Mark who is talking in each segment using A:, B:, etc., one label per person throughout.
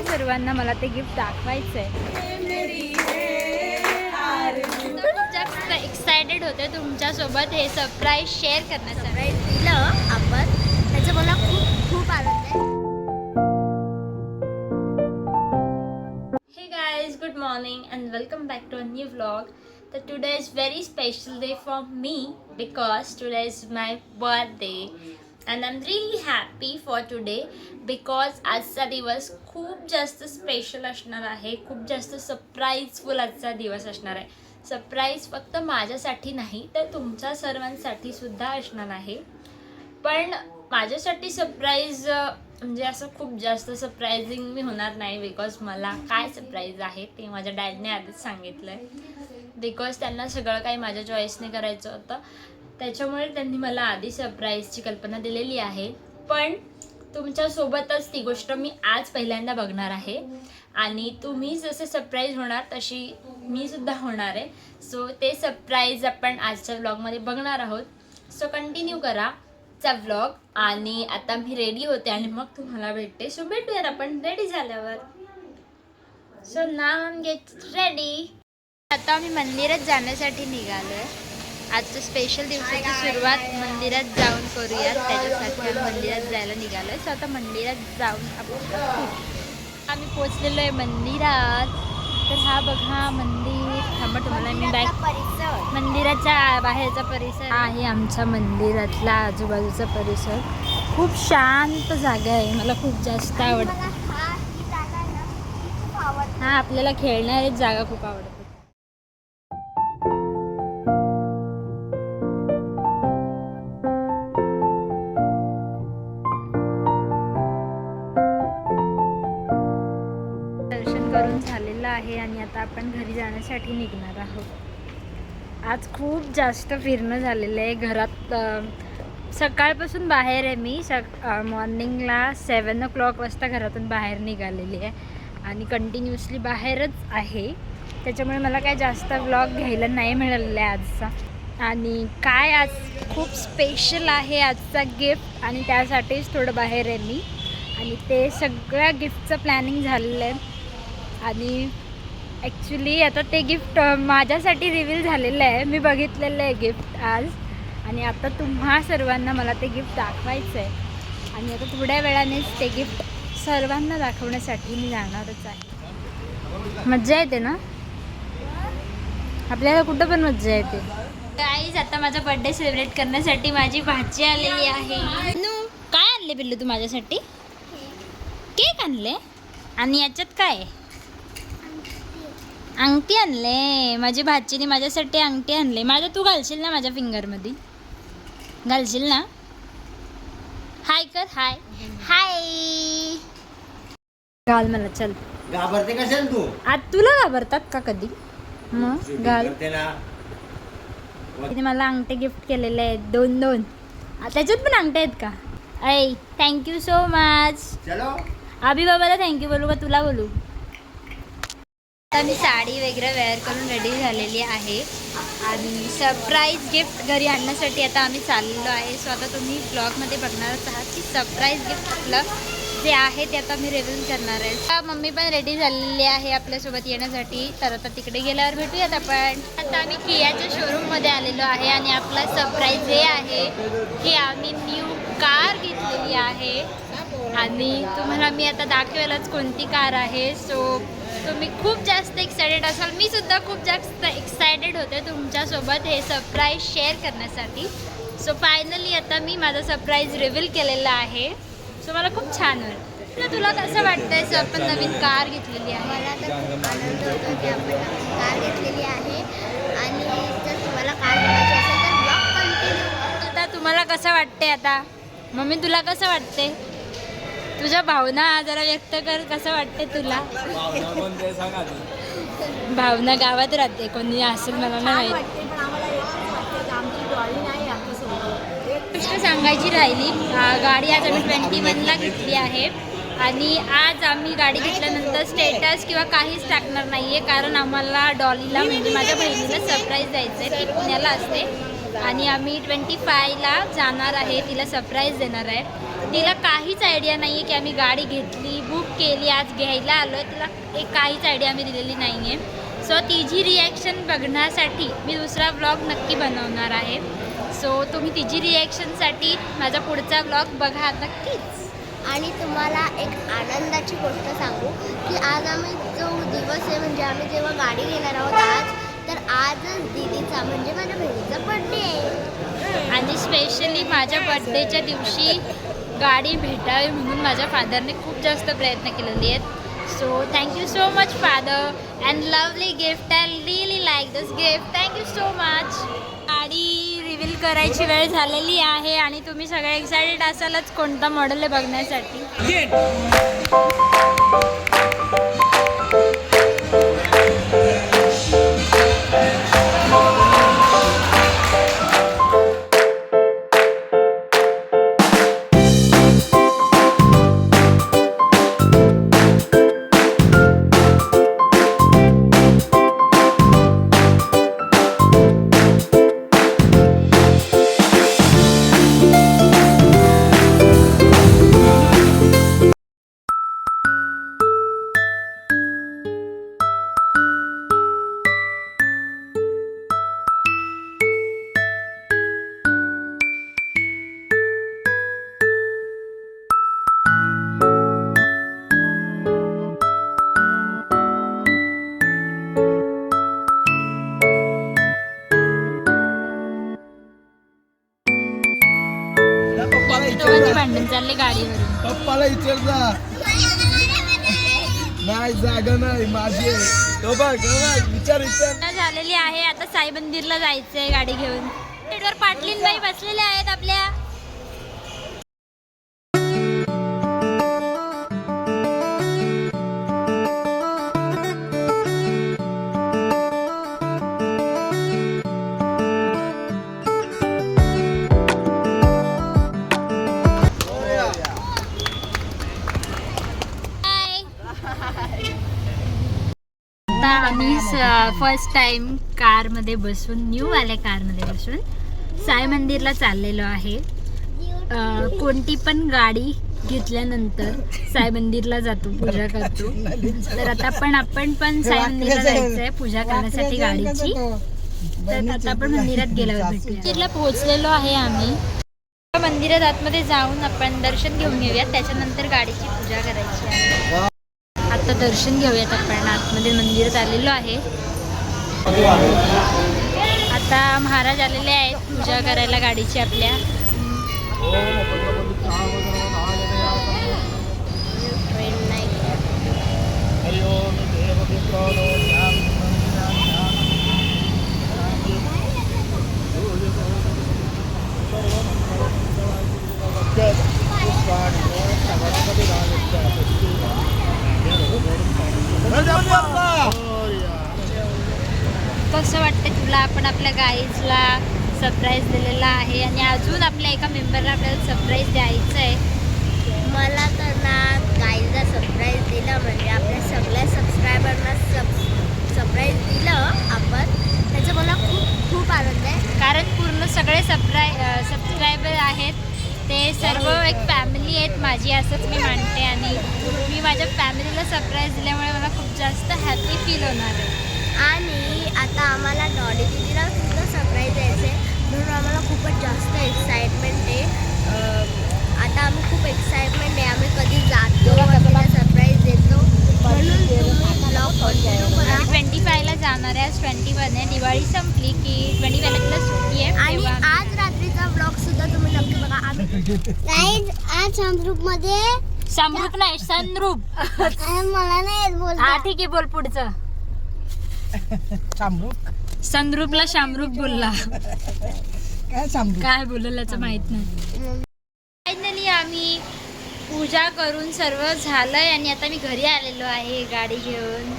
A: सर्वांना मला ते गिफ्ट दाखवायचं आहे एक्सायटेड होते तुमच्यासोबत हे सरप्राईज शेअर करण्याचं राईट
B: दिलं आपण त्याचं मला खूप खूप आनंद आहे
A: morning and welcome back to a new blog तर today is very special day for me because today is my birthday and I am really happy for today because आजचा दिवस खूप जास्त स्पेशल असणार आहे. खूप जास्त सरप्राईजफुल आजचा दिवस असणार आहे. सरप्राईज फक्त माझ्यासाठी नाही तर तुमच्या सर्वांसाठी सुद्धा असणार आहे. पण माझ्यासाठी सरप्राईज म्हणजे असं खूप जास्त सरप्राईजिंग मी होणार नाही बिकॉज मला काय सरप्राईज आहे ते माझ्या डॅडने आधीच सांगितलं आहे बिकॉज त्यांना सगळं काही माझ्या चॉईसने करायचं होतं. त्याच्यामुळे त्यांनी मला आधी सरप्राईजची कल्पना दिलेली आहे. पण तुमच्यासोबतच ती गोष्ट मी आज पहिल्यांदा बघणार आहे. आणि तुम्ही जसे सरप्राईज होणार तशी मी सुद्धा होणार आहे. सो ते सरप्राईज आपण आजच्या ब्लॉगमध्ये बघणार आहोत. सो कंटिन्यू करा चा व्लॉग आणि आता मी रेडी होते आणि मग तुम्हाला भेटते. सो भेटूयात आपण रेडी झाल्यावर. सो ना गेट रेडी आता आम्ही मंदिरात जाण्यासाठी निघालो आहे आजच्या स्पेशल दिवसाची सुरुवात मंदिरात जाऊन करूयात. त्याच्यासाठी आम्ही मंदिरात जायला निघालोय. सो आता मंदिरात जाऊन आपण आम्ही पोचलेलो आहे मंदिरात. तर हा बघा मंदिर. थांबा तुम्हाला मी
B: परिसर.
A: मंदिराच्या बाहेरचा परिसर. आहे आमच्या मंदिरातला आजूबाजूचा परिसर. खूप शांत जागा आहे. मला खूप जास्त
B: आहे आवडते.
A: हा आपल्याला खेळणारी जागा खूप आवडते. करून झालेलं आहे आणि आता आपण घरी जाण्यासाठी निघणार आहोत. आज खूप जास्त फिरणं झालेलं आहे. घरात सकाळपासून बाहेर आहे मी. सक मॉर्निंगला सेवन ओ क्लॉक वाजता घरातून बाहेर निघालेली आहे. आणि कंटिन्युअसली बाहेरच आहे. त्याच्यामुळे मला काय जास्त व्लॉग घ्यायला नाही मिळालेला आहे आजचा. आणि काय आज खूप स्पेशल आहे आजचा गिफ्ट आणि त्यासाठीच थोडं बाहेर आहे मी. आणि ते सगळ्या गिफ्टचं प्लॅनिंग झालेलं आहे. आणि ॲक्च्युली आता ते गिफ्ट माझ्यासाठी रिव्हील झालेलं आहे. मी बघितलेलं आहे गिफ्ट आज. आणि आता तुम्हा सर्वांना मला ते गिफ्ट दाखवायचं आहे. आणि आता थोड्या वेळानेच ते गिफ्ट सर्वांना दाखवण्यासाठी मी जाणारच आहे. मज्जा येते ना? आपल्याला कुठं पण मज्जा येते. काहीच आता माझा बर्थडे सेलिब्रेट करण्यासाठी माझी भाजी आलेली आहे. काय आणले पिल्लू तू माझ्यासाठी? केक आणले? आणि याच्यात काय आहे? अंगठी आणले. माझी भाचीने माझ्यासाठी अंगठी आणले. माझ्या तू घालशील ना माझ्या फिंगरमध्ये. घालशील ना? हाय कर हाय. हाय. घाल मला चल.
C: घाबरते कशाला तू?
A: आज तुला घाबरतात का कधी? मग घाल. तिने मला अंगठे गिफ्ट केलेले आहेत. दोन दोन. आ, त्याच्यात पण अंगठे आहेत का? ऐ थँक्यू सो मच
C: चलो.
A: आभी बाबाला थँक्यू बोलू का? तुला बोलू. आता मी साडी वगैरे वेअर करून रेडी झालेली आहे. आणि सरप्राईज गिफ्ट घरी आणण्यासाठी आता आम्ही चाललेलो आहे. सो आता तुम्ही ब्लॉगमध्ये बघणारच आहात की सरप्राईज गिफ्ट आपलं जे आहे ते आता मी रिव्हिल करणार आहे. मम्मी पण रेडी झालेली आहे आपल्यासोबत येण्यासाठी. तर आता तिकडे गेल्यावर भेटूयात आपण. आता आम्ही कियाच्या शोरूममध्ये आलेलो आहे आणि आपला सरप्राईज हे आहे की आम्ही न्यू कार घेतलेली आहे. आणि तुम्हाला मी आता दाखवेलच कोणती कार आहे. सो तुम्ही खूप जास्त एक्सायटेड असाल. मी सुद्धा खूप जास्त एक्सायटेड होते तुमच्यासोबत हे सरप्राईज शेअर करण्यासाठी. सो फायनली आता मी माझा सरप्राईज रिव्हील केलेला आहे. सो मला खूप छान वाटतं तुला कसं वाटतंय सर आपण नवीन कार घेतलेली आहे?
B: मला तर खूप आनंद होतो की आपण कार घेतलेली आहे. आणि जर तुम्हाला कार घ्यायची असेल तर ब्लॉग कंटिन्यू
A: आता तुम्हाला कसं वाटते आता? मम्मी तुला कसं वाटते तुझ्या भावना जरा व्यक्त कर कसं वाटते तुला? भावना गावात राहते कोणी असेल मला नाही गोष्ट सांगायची राहिली गाडी आज आम्ही ट्वेंटी वनला घेतली आहे. आणि आज आम्ही गाडी घेतल्यानंतर स्टेटस किंवा काहीच टाकणार नाही आहे कारण आम्हाला डॉलीला म्हणजे माझ्या बहिणीला सरप्राईज द्यायचं आहे ती पुण्याला असते. आणि आम्ही ट्वेंटी फायला जाणार आहे तिला सरप्राईज देणार आहे. तिला काहीच आयडिया नाही आहे की आम्ही गाडी घेतली बुक केली आज घ्यायला आलो तिला एक काहीच आयडिया आम्ही दिलेली नाही आहे सो तिची रिॲक्शन बघण्यासाठी मी दुसरा ब्लॉग नक्की बनवणार आहे. सो तुम्ही तिची रिॲक्शनसाठी माझा पुढचा ब्लॉग बघा नक्कीच.
B: आणि तुम्हाला एक आनंदाची गोष्ट सांगू की आज आम्ही जो दिवस आहे म्हणजे आम्ही जेव्हा गाडी घेणार आहोत आज तर आजच दीदीचा म्हणजे माझ्या बहिणीचा बड्डे आहे.
A: आणि स्पेशली माझ्या बर्थडेच्या दिवशी गाडी भेटावी म्हणून माझ्या फादरने खूप जास्त प्रयत्न केलेले आहेत. So thank you so much father and lovely gift I really like this gift thank you so much गाडी रिव्हील करायची वेळ झालेली आहे आणि तुम्ही सगळे एक्सायटेड असालच कोणता मॉडेल आहे बघण्यासाठी. चालले गाडीवरून.
C: पप्पाला विचार जा. नाही जागा नाही माझी आहे. तो बघ तो बघ विचार विचार.
A: आता झालेली आहे आता साई मंदिरला जायचंय गाडी घेऊन. सीटवर पाटलीनबाई बसलेल्या आहेत आपल्या. आम्ही फर्स्ट टाइम कारमध्ये बसून न्यू आल्या कारमध्ये बसून साई मंदिरला चाललेलो आहे. कोणती पण गाडी घेतल्यानंतर साई मंदिरला जातो पूजा करतो. तर आता पण आपण पण साई मंदिरला जायचंय पूजा करण्यासाठी गाडीची. तर आता आपण मंदिरात गेल्यावर मंदिरला पोहोचलेलो आहे आम्ही. मंदिरात आतमध्ये जाऊन आपण दर्शन घेऊन घेऊयात. त्याच्यानंतर गाडीची पूजा करायची आहे. आता दर्शन घेऊयात आपण. आतमध्ये मंदिरात आलेलो आहे. आता महाराज आलेले आहेत पूजा करायला गाडीची आपल्या.
B: ट्रेन नाही
A: कसं वाटतं आपण आपल्या गाईजला सरप्राईज दिलेला आहे आणि अजून आपल्या एका मेंबरला आपल्याला सरप्राईज द्यायचं आहे.
B: मला तर ना गाईला सरप्राईज दिलं म्हणजे आपल्या सगळ्या सबस्क्रायबरना सब सरप्राईज दिलं आपण. त्याचा मला खूप खूप आनंद आहे.
A: कारण पूर्ण सगळे सबस्क्राय सबस्क्रायबर आहेत. ते सर्व एक फॅमिली आहेत माझी असंच मी मानते. आणि मी माझ्या फॅमिलीला सरप्राईज दिल्यामुळे मला खूप जास्त हॅपी फील होणार आहे.
B: आणि आता आम्हाला डॉली दिदीला सरप्राईज द्यायचं. म्हणून आम्हाला खूपच जास्त एक्साइटमेंट आहे. अं, आता आम्ही खूप एक्साइटमेंट आहे. आम्ही कधी जातो सरप्राईज देतो. म्हणून तुम्ही
A: ट्वेंटी फायला जाणार आहे. आज ट्वेंटी वन आहे. दिवाळी संपली की ट्वेंटी फायला तिला सुट्टी आहे.
B: आणि आज रात्रीचा ब्लॉग सुद्धा तुम्ही नक्की बघा. आम्ही आज समरूपमध्ये
A: समरूप नाही सनरूप
B: मला नाही येत
A: हा ठीक आहे बोल पुढचं. सनरूपला शामरूप बोलला.
C: काय चामरूक
A: काय बोललं याचं माहीत नाही. फायनली आम्ही पूजा करून सर्व झालंय आणि आता मी घरी आलेलो आहे गाडी घेऊन.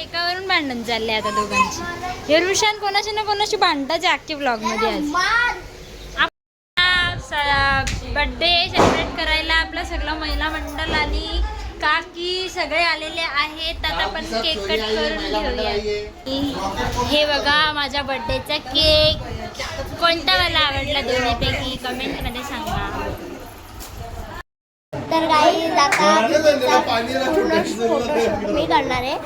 A: एकावरून भांडण चालले आता दोघांची. हे रुशान कोणाशी ना कोणाशी भांडताच अख्खे ब्लॉगमध्ये आज. बर्थडे सेलिब्रेट करायला आपलं सगळं महिला मंडळ आणि काकी सगळे आलेले आहेत? आता आपण केक कट करून घेऊया. हे बघा माझ्या बर्थडेचा केक कोणता मला आवडला दोन्हीपैकी? कमेंटमध्ये सांगा.
B: तर काही आता मी करणार आहे.